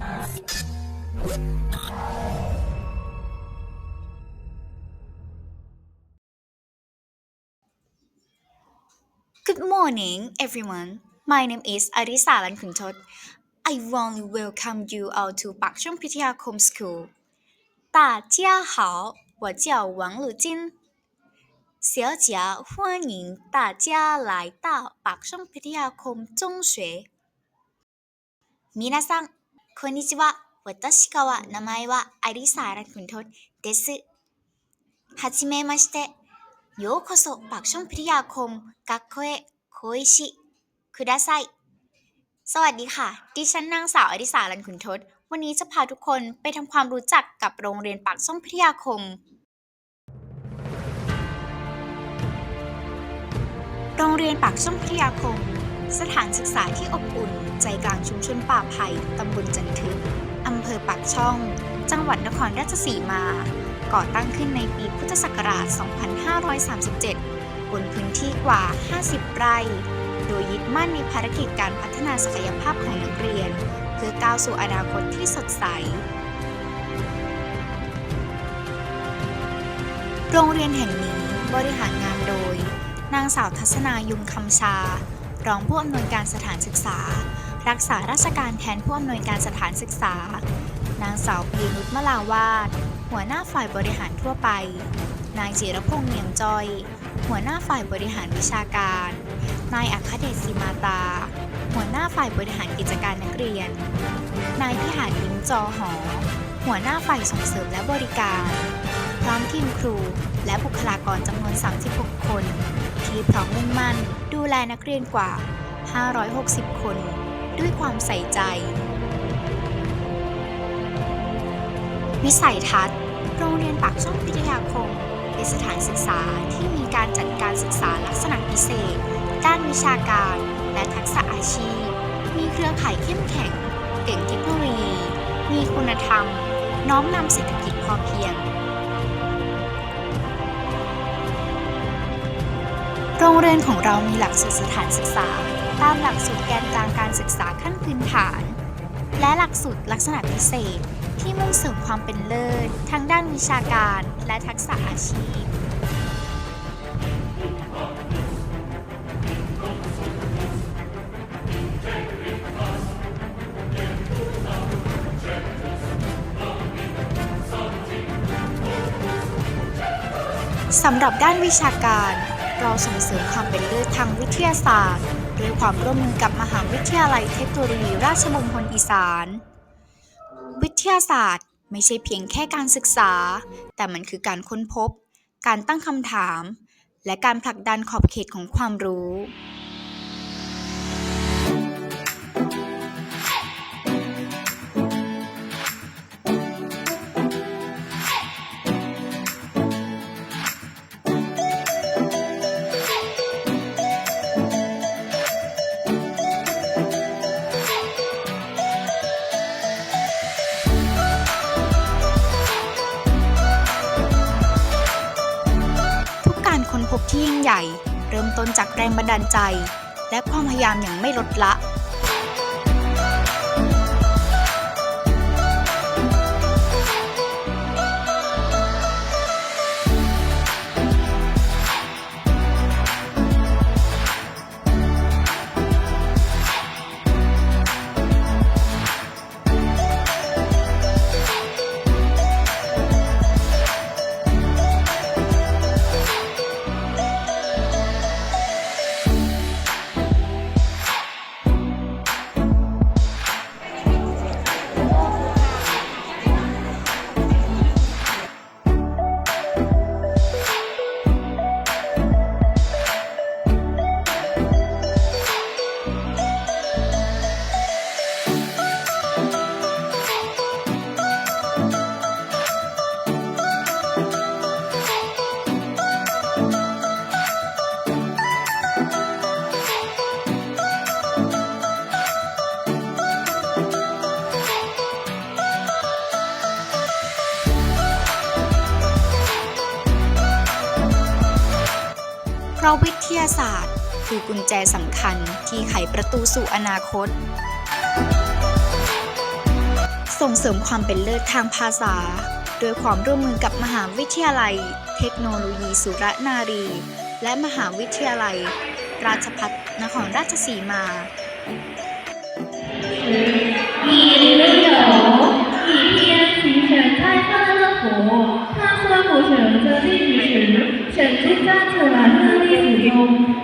Good morning, everyone. My name is Arisa Lankuntot. I warmly welcome you all to Pak Chung Home School. 大家好，我叫王露金。小姐，欢迎大家来到百胜皮亚空中学。皆さん、こんにちは。私は名前はアリサ・ラクントです。はじめまして。ようこそ爆笑พิทยาคม学校へโคอิชิください สวัสดีค่ะ ดิฉันนางสาวอดิสาลันขุนทศ วันนี้จะพาทุกคนไปทำความรู้จักกับโรงเรียนปากช่องพิทยาคม โรงเรียนปากช่องพิทยาคม สถานศึกษาที่อบอุ่น ใจกลางชุมชนป่าไผ่ตำบลจันทึกอำเภอปากช่อง จังหวัดนครราชสีมา ก่อตั้งขึ้นในปีพุทธศักราช 2537 บนพื้นที่กว่า 50 ไร่ โดยยึดมั่นในภารกิจการพัฒนาศักยภาพของนักเรียน เพื่อก้าวสู่อนาคตที่สดใสโรงเรียนแห่งนี้บริหารงานโดย นางสาวทัศนายุงคำชา รองผู้อำนวยการสถานศึกษา รักษาราชการแทนผู้อำนวยการสถานศึกษา นางสาวปีนุชมลาวาดหัวหน้าฝ่ายบริหารทั่วไป นายจิรพงษ์เนียงจอย หัวหน้าฝ่ายบริหารวิชาการ นายอัคเดชสีมาตา หัวหน้าฝ่ายบริหารกิจการนักเรียน นายพิหารยิ้มจอหอ หัวหน้าฝ่ายส่งเสริมและบริการ พร้อมทีมครู และบุคลากรจำนวน 36 คน ที่พร้อมมุ่งมั่น ดูแลนักเรียนกว่า 560 คน ด้วยความใส่ใจ วิสัยทัศน์ โรงเรียนปากช่องพิทยาคม เป็นสถานศึกษาที่มีการจัดการศึกษาลักษณะพิเศษ ด้านวิชาการ และทักษะอาชีพ มีเครือข่ายเข้มแข็ง เก่งเทคโนโลยี มีคุณธรรม น้อมนำเศรษฐกิจพอเพียง โรงเรียนของเรามีหลักสูตรสถานศึกษา ตามหลักสูตรแกนกลางการศึกษาขั้นพื้นฐาน และหลักสูตรลักษณะพิเศษที่มุ่งเสริมความเป็นเลิศทั้งด้านวิชาการและทักษะอาชีพ สำหรับด้านวิชาการ เราส่งเสริมความเป็นเลิศทางวิทยาศาสตร์ด้วยความร่วมมือกับมหาวิทยาลัยเทคโนโลยีราชมงคลอีสาน วิทยาศาสตร์ไม่ใช่เพียงแค่การศึกษา แต่มันคือการค้นพบ การตั้งคำถาม และการผลักดันขอบเขตของความรู้ พบที่ยิ่งใหญ่ เริ่มต้นจากแรงบันดาลใจ และความพยายามอย่างไม่ลดละ ราะวิทยาศาสตร์ คือกุญแจสำคัญที่ไขประตูสู่อนาคต ส่งเสริมความเป็นเลิศทางภาษา โดยความร่วมมือกับมหาวิทยาลัย เทคโนโลยีสุรนารี และมหาวิทยาลัย ราชพัฒนครราชสีมามีเรื่องหรอมีเพียงสีเฉินใต้ข้าเลิกโหถ้าเชื่อหูเฉินเจอที่หูเฉินเฉินที่จ้าเฉินเรื่อง 中，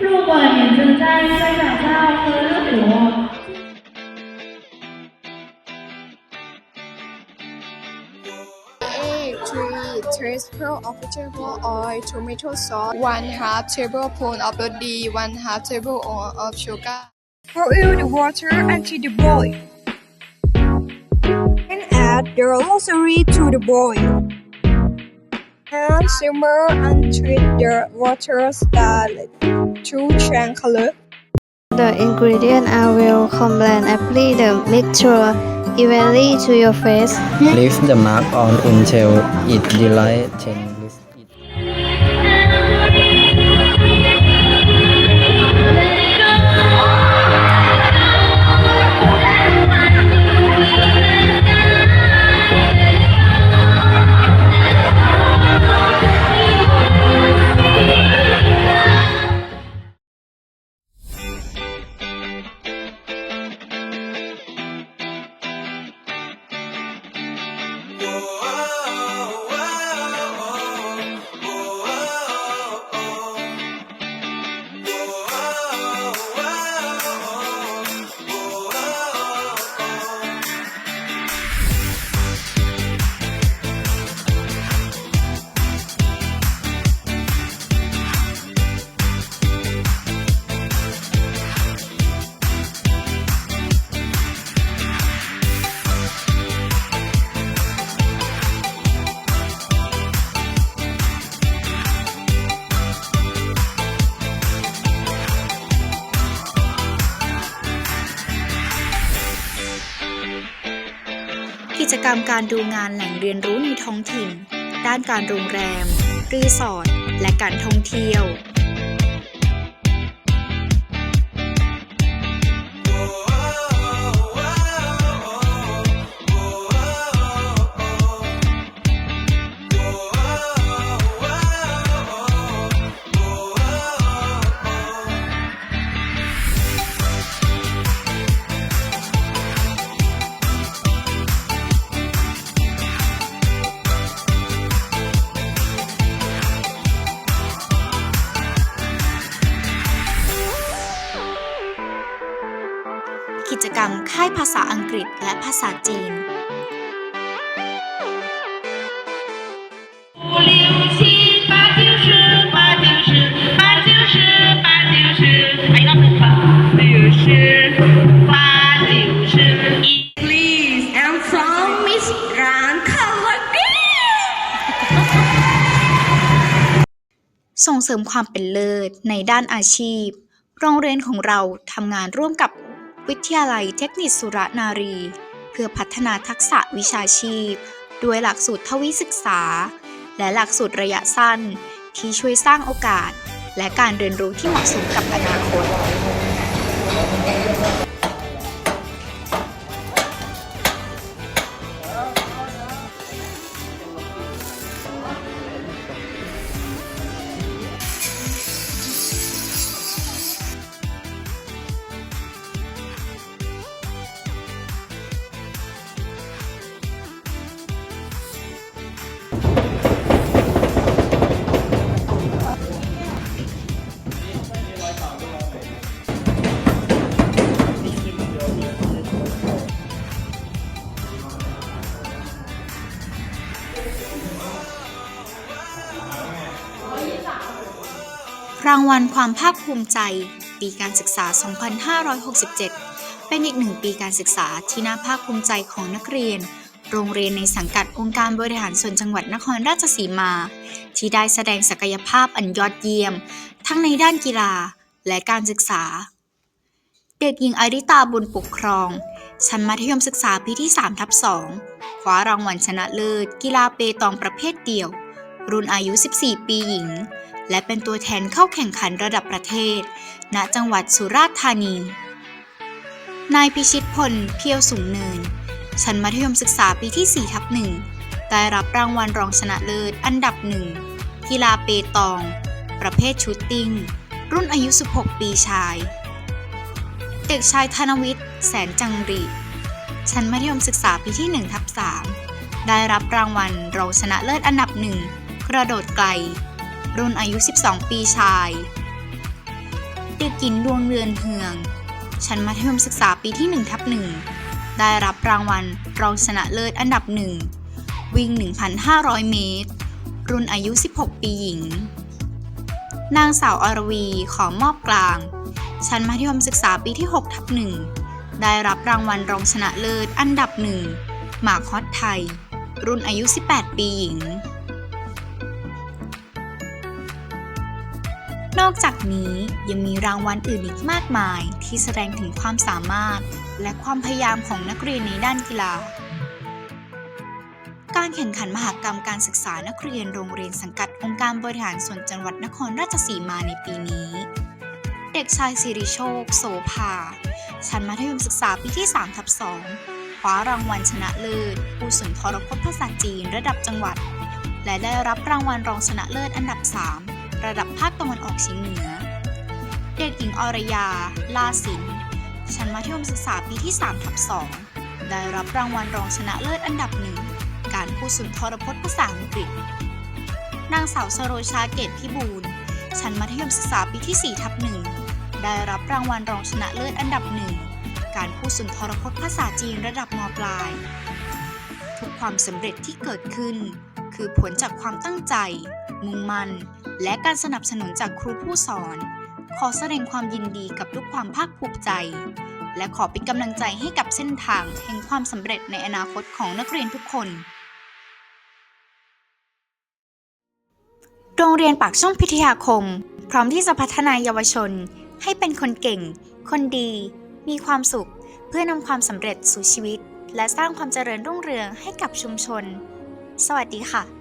如果你正在追找到和乐活。 A. 3 tablespoon of vegetable oil, tomato sauce, 1 half tablespoon of D, 1 half tablespoon of sugar. Boil the water until the boil. And add the rosemary to the boil. And simmer until the water starts to change color. The ingredients are well combined. Apply the mixture evenly to your face. Leave the mark on until it delights การดูงานแหล่งเรียนรู้ในท้องถิ่น ด้านการโรงแรม รีสอร์ท และการท่องเที่ยว ค่ายภาษาอังกฤษและภาษาจีนส่งเสริมความเป็นเลิศในด้านอาชีพ โรงเรียนของเราทำงานร่วมกับ วิทยาลัยเทคนิคสุรนารี เพื่อพัฒนาทักษะวิชาชีพ ด้วยหลักสูตรทวิศึกษา และหลักสูตรระยะสั้น ที่ช่วยสร้างโอกาส และการเรียนรู้ที่เหมาะสมกับอนาคต รางวัลความภาคภูมิใจ ปีการศึกษา 2567 เป็นอีกหนึ่งปีการศึกษาที่น่าภาคภูมิใจของนักเรียน โรงเรียนในสังกัดองค์การบริหารส่วนจังหวัดนครราชสีมา ที่ได้แสดงศักยภาพอันยอดเยี่ยม ทั้งในด้านกีฬาและการศึกษา เด็กหญิงอาริตาบุญปกครอง ชั้นมัธยมศึกษาปีที่3ทับ2คว้ารางวัลชนะเลิศ กีฬาเปตองประเภทเดี่ยว รุ่นอายุ 14 ปีหญิง และเป็นตัวแทนเข้าแข่งขันระดับประเทศ ณ จังหวัดสุราษฎร์ธานี นายพิชิตพล เพียวสูงเนิน ชั้นมัธยมศึกษาปีที่ 4 ทับหนึ่งได้รับรางวัลรองชนะเลิศอันดับหนึ่งกีฬาเปตอง ประเภทชูตติ้ง รุ่นอายุ 16 ปีชาย เด็กชายธนวิทย์ แสนจังรี ชั้นมัธยมศึกษาปีที่1ทับ3ได้รับรางวัลรองชนะเลิศอันดับหนึ่งกระโดดไกล รุ่นอายุ 12 ปีชายเด็กหญิงดวงเรือนเฮือง ชั้นมัธยมศึกษาปีที่1ทับ1ได้รับรางวัลรองชนะเลิศอันดับหนึ่งวิ่ง 1,500 เมตร รุ่นอายุ 16 ปีหญิง นางสาวอรวีขอมอบกลาง ชั้นมัธยมศึกษาปีที่6ทับ1ได้รับรางวัลรองชนะเลิศอันดับหนึ่งหมากฮอตไทย รุ่นอายุ 18 ปีหญิง นอกจากนี้ยังมีรางวัลอื่นอีกมากมายที่แสดงถึงความสามารถ และความพยายามของนักเรียนในด้านกีฬา การแข่งขันมหกรรมการศึกษานักเรียนโรงเรียนสังกัดองค์การบริหารส่วนจังหวัดนครราชสีมาในปีนี้ เด็กชายสิริโชค โสภา ชั้นมัธยมศึกษาปีที่3ทับ2คว้ารางวัลชนะเลิศผู้สุนทรพจน์ภาษาจีนระดับจังหวัด และได้รับรางวัลรองชนะเลิศอันดับ 3 ระดับภาคตะวันออกเฉียงเหนือ เด็กหญิงอรยา ลาสิน ชั้นมัธยมศึกษาปีที่3ทับ2ได้รับรางวัลรองชนะเลิศอันดับหนึ่ง การพูดสุนทรพจน์ภาษาอังกฤษ นางสาวสโรชาเกตพิบูลชั้นมัธยมศึกษาปีที่4ทับหนึ่งได้รับรางวัลรองชนะเลิศอันดับหนึ่ง การพูดสุนทรพจน์ภาษาจีนระดับมปลาย ทุกความสำเร็จที่เกิดขึ้น คือผลจากความตั้งใจ มุ่งมั่น และการสนับสนุนจากครูผู้สอน ขอแสดงความยินดีกับทุกความภาคภูมิใจ และขอเป็นกำลังใจให้กับเส้นทางแห่งความสำเร็จในอนาคตของนักเรียนทุกคน โรงเรียนปากช่องพิทยาคม พร้อมที่จะพัฒนายเยาวชน ให้เป็นคนเก่ง คนดี มีความสุข เพื่อนำความสำเร็จสู่ชีวิต และสร้างความเจริญรุ่งเรืองให้กับชุมชน สวัสดีค่ะ